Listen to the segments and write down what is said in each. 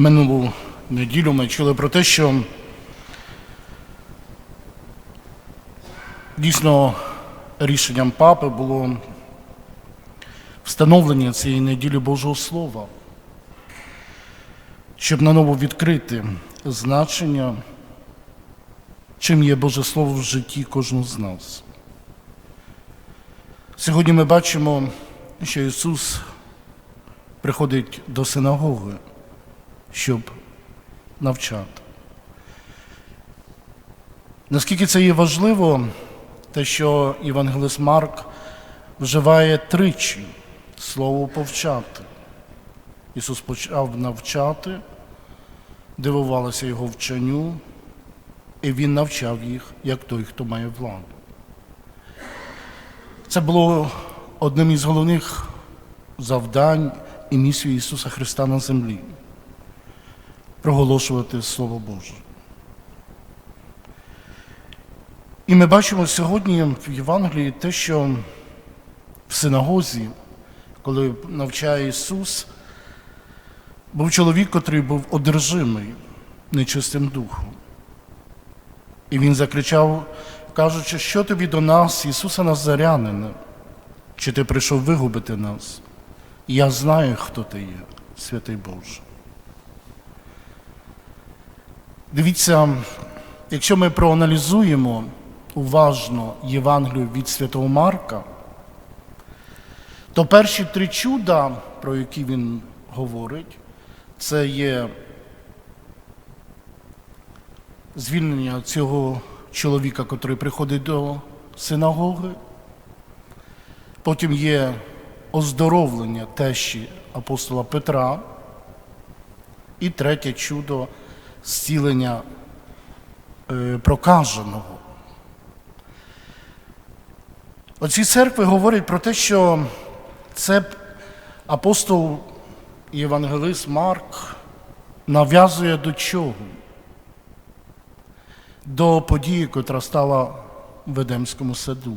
Минулу неділю ми чули про те, що дійсно рішенням папи було встановлення цієї неділі Божого Слова, щоб наново відкрити значення, чим є Боже Слово в житті кожного з нас. Сьогодні ми бачимо, що Ісус приходить до синагоги, щоб навчати. Наскільки це є важливо, те, що Євангелист Марк вживає тричі слово повчати. Ісус почав навчати, дивувалися його вченню, і Він навчав їх, як той, хто має владу. Це було одним із головних завдань і місії Ісуса Христа на землі проголошувати Слово Боже. І ми бачимо сьогодні в Євангелії те, що в синагозі, коли навчає Ісус, був чоловік, котрий був одержимий нечистим духом. І він закричав, кажучи, що тобі до нас, Ісуса Назарянина, чи ти прийшов вигубити нас? Я знаю, хто ти є, святий Боже. Дивіться, якщо ми проаналізуємо уважно Євангелію від Святого Марка, то перші три чуда, про які він говорить, це є звільнення цього чоловіка, який приходить до синагоги. Потім є оздоровлення тещі апостола Петра. І третє чудо зцілення е, прокаженого. Оці церкви говорять про те, що це апостол і євангелист Марк нав'язує до чого? До події, котра стала в Едемському саду,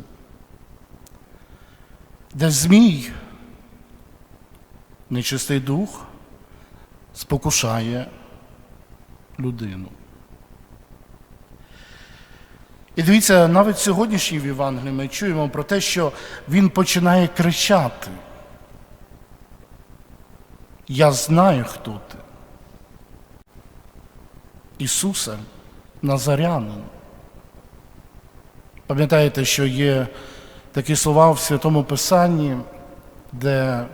де Змій, нечистий дух, спокушає людину. І дивіться, навіть сьогоднішній в Євангелії ми чуємо про те, що він починає кричати. Я знаю, хто ти. Ісусе Назарянин. Пам'ятаєте, що є такі слова в Святому Писанні, де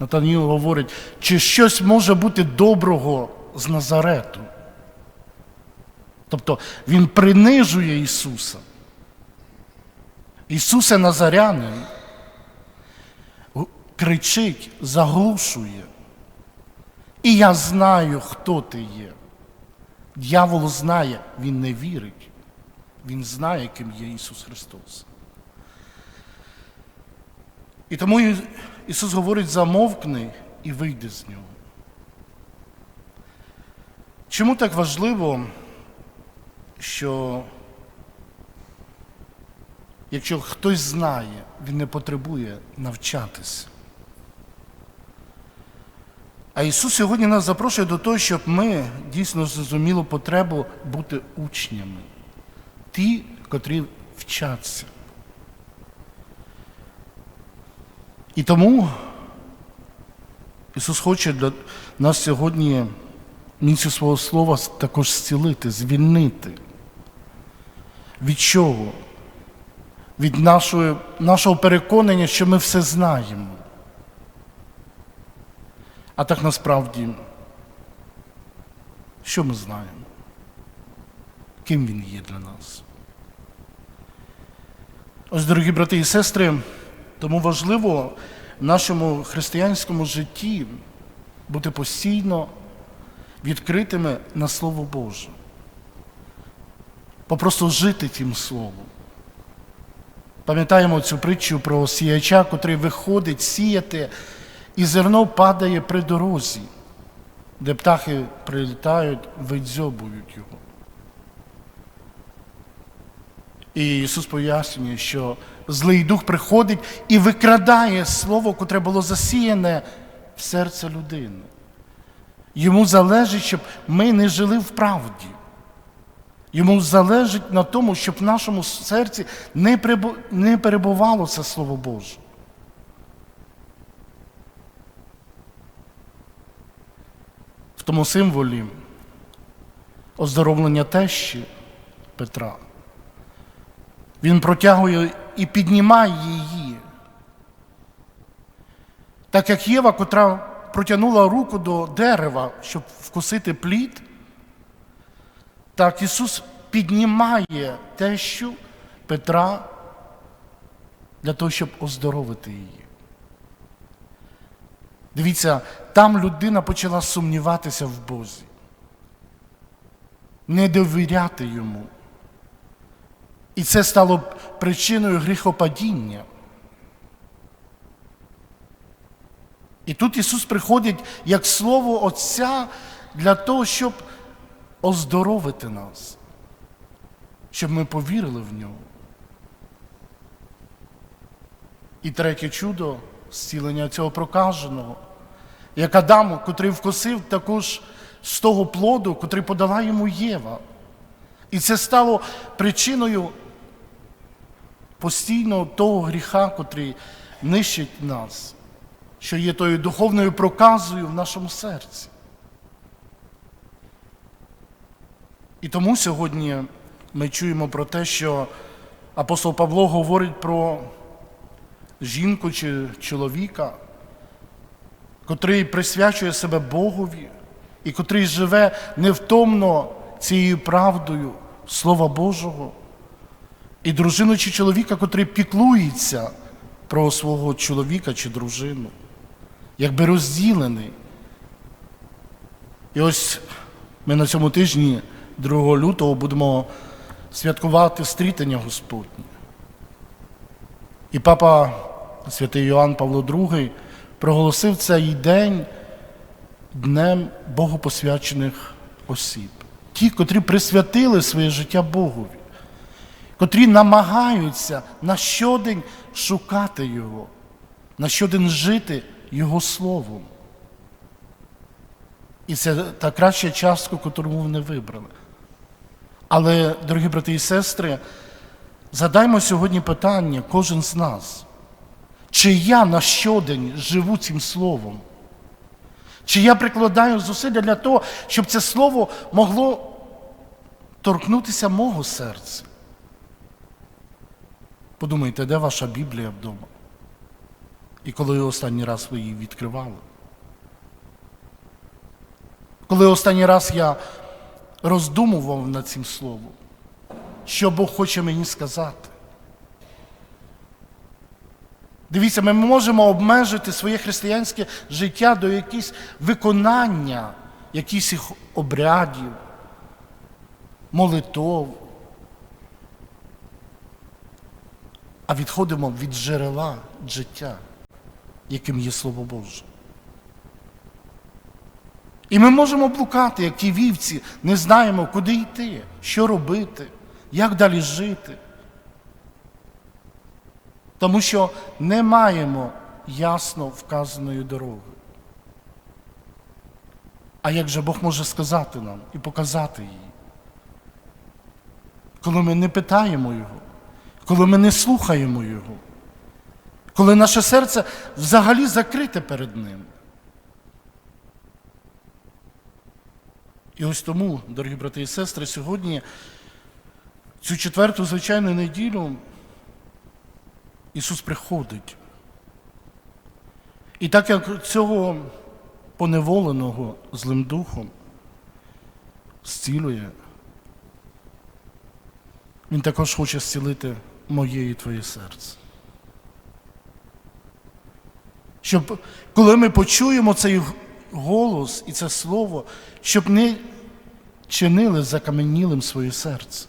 Натаніл говорить, чи щось може бути доброго з Назарету. Тобто Він принижує Ісуса. Ісусе Назарянин кричить, заглушує. І я знаю, хто ти є. Дьявол знає, він не вірить. Він знає, ким є Ісус Христос. І тому Ісус говорить, замовкни і вийди з нього. Чому так важливо, що якщо хтось знає, він не потребує навчатися? А Ісус сьогодні нас запрошує до того, щоб ми дійсно зрозуміли потребу бути учнями, ті, котрі вчаться. І тому Ісус хоче для нас сьогодні місцю свого слова також зцілити, звільнити. Від чого? Від нашої, нашого переконання, що ми все знаємо. А так насправді, що ми знаємо? Ким він є для нас? Ось, дорогі брати і сестри, тому важливо в нашому християнському житті бути постійно відкритими на Слово Боже. Попросту жити тим Словом. Пам'ятаємо цю притчу про сіяча, котрий виходить сіяти, і зерно падає при дорозі, де птахи прилітають, видзьобують його. І Ісус пояснює, що злий дух приходить і викрадає слово, котре було засіяне в серце людини. Йому залежить, щоб ми не жили в правді. Йому залежить на тому, щоб в нашому серці не перебувало це Слово Боже. В тому символі оздоровлення тещі Петра. Він протягує і піднімає її. Так як Єва, котра протягнула руку до дерева, щоб вкусити плід, так Ісус піднімає тещу Петра для того, щоб оздоровити її. Дивіться, там людина почала сумніватися в Бозі, не довіряти йому. І це стало причиною гріхопадіння. І тут Ісус приходить як Слово Отця для того, щоб оздоровити нас, щоб ми повірили в нього. І третє чудо зцілення цього прокаженого, як Адаму, котрий вкусив також з того плоду, котрий подала йому Єва. І це стало причиною постійно того гріха, котрий нищить нас, що є тою духовною проказою в нашому серці. І тому сьогодні ми чуємо про те, що апостол Павло говорить про жінку чи чоловіка, котрий присвячує себе Богові і котрий живе невтомно цією правдою Слова Божого, і дружину чи чоловіка, котрий піклується про свого чоловіка чи дружину, якби розділений. І ось ми на цьому тижні, 2 лютого, будемо святкувати стрітення Господнє. І папа святий Йоанн Павло II проголосив цей день днем богопосвячених осіб. Ті, котрі присвятили своє життя Богові, котрі намагаються на щодень шукати Його, на щодень жити Словом. І це та краща частка, яку вони вибрали. Але, дорогі брати і сестри, задаймо сьогодні питання, кожен з нас, чи я на щодень живу цим словом? Чи я прикладаю зусилля для того, щоб це слово могло торкнутися мого серця? Подумайте, де ваша Біблія вдома? І коли останній раз ви її відкривали? Коли останній раз я роздумував над цим словом, що Бог хоче мені сказати? Дивіться, ми можемо обмежити своє християнське життя до якихось виконання, якихось обрядів, молитов. А відходимо від джерела життя, яким є Слово Боже. І ми можемо блукати, як ті вівці, не знаємо, куди йти, що робити, як далі жити. Тому що не маємо ясно вказаної дороги. А як же Бог може сказати нам і показати її? Коли ми не питаємо Його, коли ми не слухаємо Його, коли наше серце взагалі закрите перед Ним. І ось тому, дорогі брати і сестри, сьогодні цю четверту звичайну неділю Ісус приходить. І так як цього поневоленого злим духом зцілує, Він також хоче зцілити моє і твоє серце. Щоб коли ми почуємо цей голос і це слово, щоб не чинили закаменілим своє серце.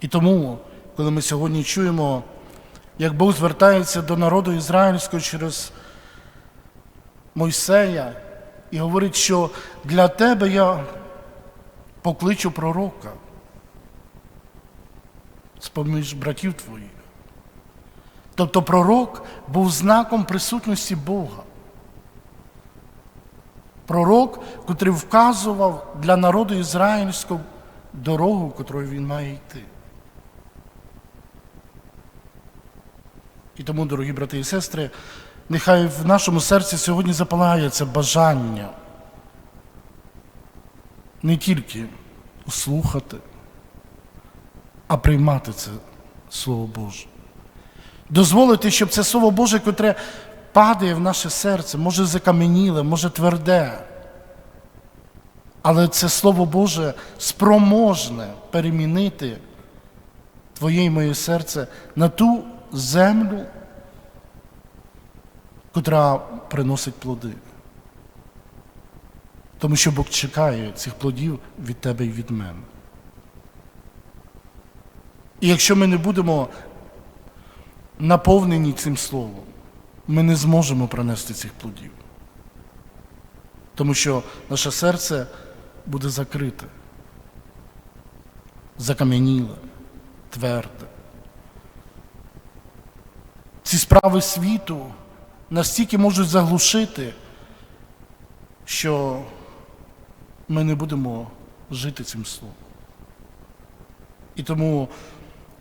І тому, коли ми сьогодні чуємо, як Бог звертається до народу ізраїльського через Мойсея і говорить, що для тебе я покличу пророка з-поміж братів твоїх. Тобто пророк був знаком присутності Бога. Пророк, котрий вказував для народу ізраїльського дорогу, котрою він має йти. І тому, дорогі брати і сестри, нехай в нашому серці сьогодні запалає це бажання не тільки слухати, а приймати це Слово Боже. Дозволити, щоб це Слово Боже, котре падає в наше серце, може закам'яніле, може тверде. Але це Слово Боже спроможне перемінити твоє і моє серце на ту землю, котра приносить плоди. Тому що Бог чекає цих плодів від тебе і від мене. І якщо ми не будемо наповнені цим словом, ми не зможемо принести цих плодів. Тому що наше серце буде закрите, закам'яніле, тверде. Ці справи світу настільки можуть заглушити, що ми не будемо жити цим словом. І тому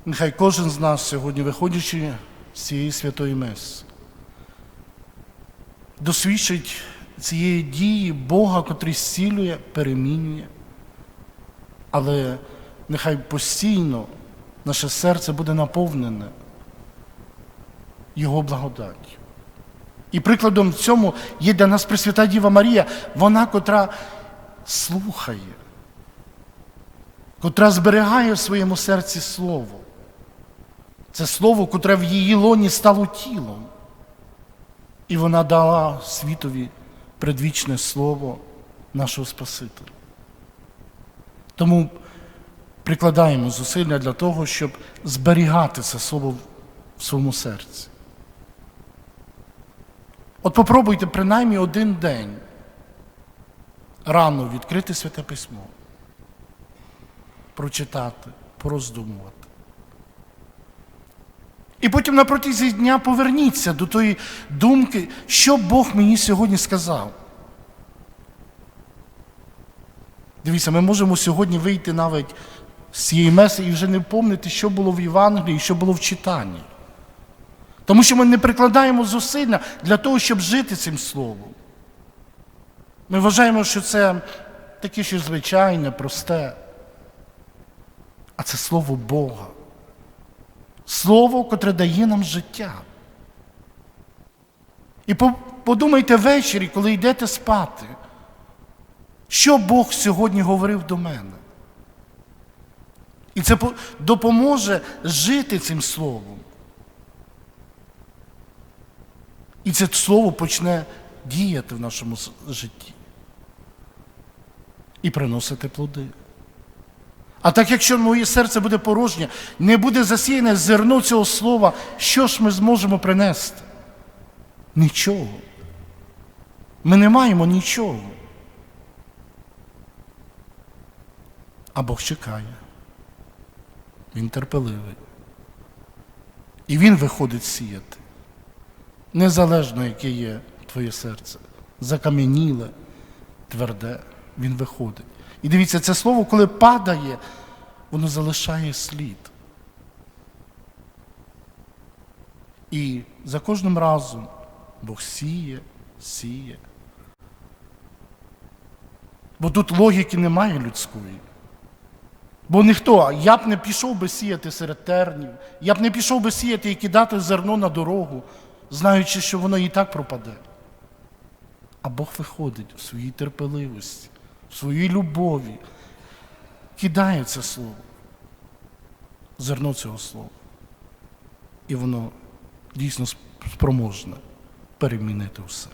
нехай кожен з нас сьогодні, виходячи з цієї святої меси, досвідчить цієї дії Бога, котрий зцілює, перемінює, але нехай постійно наше серце буде наповнене Його благодаттю. І прикладом в цьому є для нас Пресвята Діва Марія, вона, котра слухає, котра зберігає в своєму серці Слово. Це Слово, котре в її лоні стало тілом. І вона дала світові предвічне Слово нашого Спасителя. Тому прикладаємо зусилля для того, щоб зберігати це Слово в своєму серці. От попробуйте принаймні один день рано відкрити Святе Письмо, прочитати, пороздумувати. І потім на протязі дня поверніться до тої думки, що Бог мені сьогодні сказав. Дивіться, ми можемо сьогодні вийти навіть з цієї меси і вже не помнити, що було в Євангелії, що було в читанні. Тому що ми не прикладаємо зусилля для того, щоб жити цим словом. Ми вважаємо, що це таке щось звичайне, просте. А це слово Бога. Слово, котре дає нам життя. І подумайте ввечері, коли йдете спати, що Бог сьогодні говорив до мене. І це допоможе жити цим словом. І це слово почне діяти в нашому житті і приносити плоди. А так якщо моє серце буде порожнє, не буде засіяне зерно цього слова, що ж ми зможемо принести? Нічого. Ми не маємо нічого. А Бог чекає. Він терпеливий. І Він виходить сіяти. Незалежно, яке є твоє серце. Закам'яніле, тверде, він виходить. І дивіться, це слово, коли падає, воно залишає слід. І за кожним разом Бог сіє, сіє. Бо тут логіки немає людської. Бо ніхто, я б не пішов би сіяти серед тернів, я б не пішов би сіяти і кидати зерно на дорогу, знаючи, що воно і так пропаде. А Бог виходить в своїй терпеливості, в своїй любові, кидає це слово, зерно цього слова. І воно дійсно спроможне перемінити все.